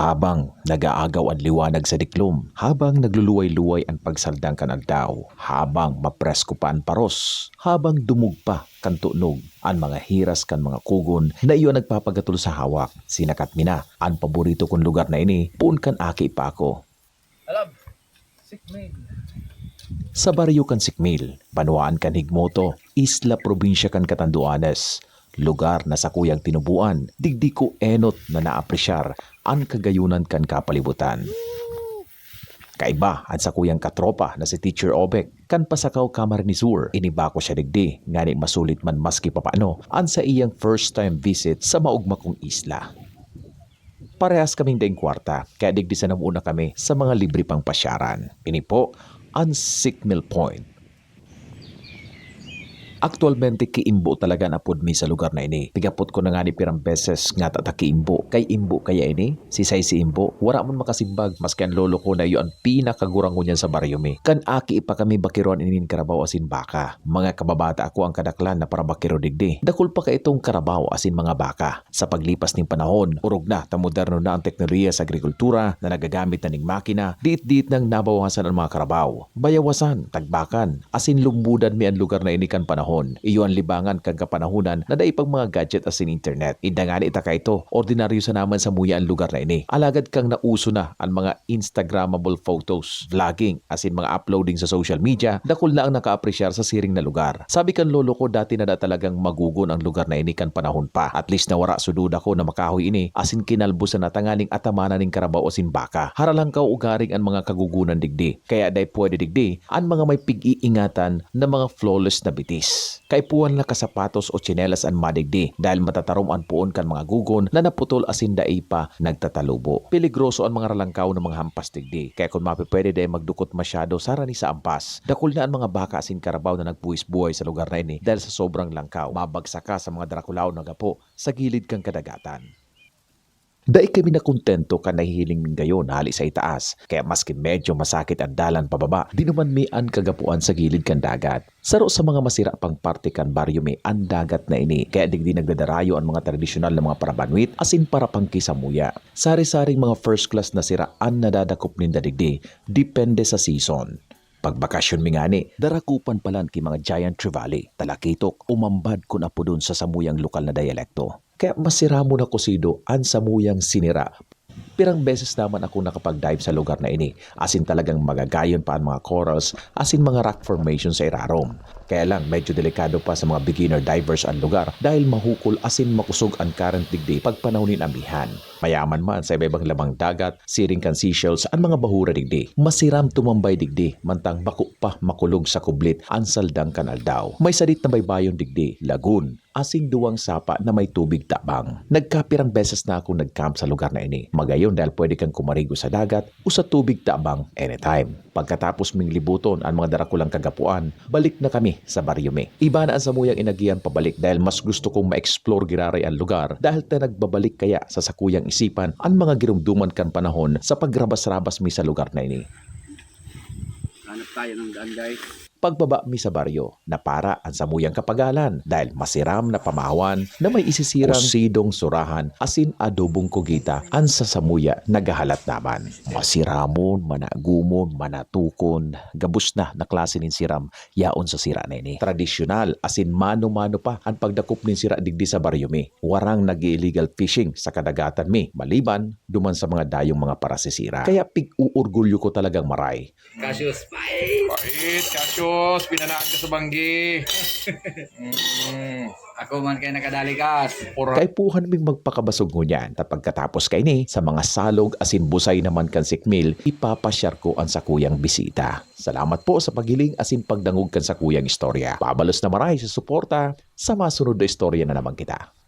Habang nag-aagaw ang liwanag sa diklom, habang nagluluway-luway ang pagsaldang kanagdaw, habang mapresko pa ang paros, habang dumug pa kan tunog, ang mga hiras kan mga kugon na iyo nagpapagatol sa hawak, sinakat mina, ang paborito kong lugar na ini, puun kan aki pa ako. Alam, sick man. Sa baryo kan Sikmil, Banuaan kan Higmoto, Isla Probinsya kan Catanduanes, lugar na sa kuyang tinubuan, digdi ko enot na naapresyar ang kagayunan kan kapalibutan. Kaiba ang sa kuyang katropa na si Teacher Obek, kan pasakaw kamar ni Sur, iniba ko siya digdi, ngani masulit man maski papano, ang sa iyang first time visit sa maugma kong isla. Parehas kaming daing kwarta, kaya digdi sa namuna kami sa mga libre pang pasyaran. Ini po, ang Signal Point. Aktualmente kiimbo talaga na pod mi sa lugar na ini. Pigapot ko na nga ni pirang beses nga tata kiimbo. Kay imbo kaya ini? Si say si imbo. Wara man makasimbag maski ang lolo ko na iyo ang pinakagurang ko niyan sa baryo mi. Kan aki pa kami bakiron inin karabaw asin baka. Mga kababata ako ang kadaklan na para bakiro digdi. Dakul pa ka itong karabaw asin mga baka. Sa paglipas ng panahon, urog na ta moderno na ang teknolohiya sa agrikultura na nagagamit na ning makina. Diit-diit nang nabawasan ang mga karabaw. Bayawasan, tagbakan, asin lumbudan mi ang lugar na ini kan panahon. Iyo ang libangan kag kapanahunan na daipag mga gadget asin internet. Indangan ita ka ito, ordinaryo sa naman sa muya ang lugar na ini. Alagad kang nauso na ang mga Instagrammable photos, vlogging, asin mga uploading sa social media, dakol na ang naka-apresyar sa siring na lugar. Sabi kan lolo ko dati na da talagang magugon ang lugar na ini kan panahon pa. At least nawara sudud ako na makahoy ini asin kinalbusan na tanganing atamana ning karabaw asin baka. Haralang ka ugaring ang mga kagugunan digdi. Kaya day pwede digdi ang mga may pig-iingatan na mga flawless na bitis. Kay puwan na kasapatos o tsinelas ang madigdi dahil matatarom ang puon kan mga gugon na naputol asin daay pa nagtatalubo. Peligroso ang mga ralangkaw ng mga hampas digdi. Kaya kung mapipwede day magdukot masyado sa rani sa ampas. Dakul na ang mga baka asin karabaw na nagbuwis-buhay sa lugar na ini dahil sa sobrang langkaw. Mabagsak ka sa mga drakulaw na gapo sa gilid kang kadagatan. Dai kami na kontento ka nahihiling ng gayon hali sa itaas, kaya maski medyo masakit ang dalan pababa, di naman may an kagapuan sa gilid kan dagat. Saro sa mga masira pang parte kan baryo may ang dagat na ini, kaya digdi nagdadarayo ang mga tradisyonal na mga parabanwit asin para pangki sa muya. Sari-saring mga first class na sira ang nadadakop ninda digdi, depende sa season. Pagbakasyon mi ngani, darakupan palan ki mga giant trevally, talakitok, umambad kun apo dun sa samuyang lokal na dialekto. Kaya masira mo na kusido ang samuyang sinira. Pirang beses naman ako nakapag-dive sa lugar na ini, asin talagang magagayon pa ang mga corals, asin mga rock formation sa irarom. Kaya lang medyo delikado pa sa mga beginner divers ang lugar dahil mahukol asin makusog ang current digdi pag panahonin amihan. Mayaman man sa iba-ibang lamang dagat, siring kan seashells ang mga bahura digdi. Masiram tumambay digdi, mantang bako pa makulog sa kublit ang saldang kanal daw. May sadit na baybayon digdi, lagoon, asing duwang sapa na may tubig tabang. Nagkapirang beses na akong nagcamp sa lugar na ini. Magayon dahil pwede kang kumarigo sa dagat o sa tubig tabang anytime. Pagkatapos ming libuton ang mga darakulang kagapuan, balik na kami sa Baryome. Iba na ang samuyang inagiyan pabalik dahil mas gusto kong ma-explore giraray ang lugar dahil ta nagbabalik kaya sa sakuyang isipan ang mga girumduman kan panahon sa pagrabas-rabas mi sa lugar na ini. Hanap tayo ng daan, guys. Pagbaba mi sa baryo na para ang samuyang kapagalan dahil masiram na pamahawan na may isisirang sidong surahan asin adobong kugita ang sa samuya nagahalat naman. Masiramon, managumon, manatukon, gabus na na klase nin siram yaon sa sira na ini. Tradisyonal asin mano-mano pa ang pagdakop nin sira digdi sa baryo mi. Warang nag-illegal fishing sa kadagatan mi maliban duman sa mga dayong mga parasisira. Kaya pig-uurgulyo ko talagang maray Cassius, bye! Pait, Cassius, pinanaan ka sa banggi. mm, Ako man kayo nakadalikas. pura. Kay puhan ming magpakabasog mo niyan. At pagkatapos kay ni, sa mga salog asin busay naman kan sikmil, ipapasyar ko ang sakuyang bisita. Salamat po sa pagiling asin pagdangog kan sakuyang istorya. Pabalos na maray sa suporta sa masunod na istorya na naman kita.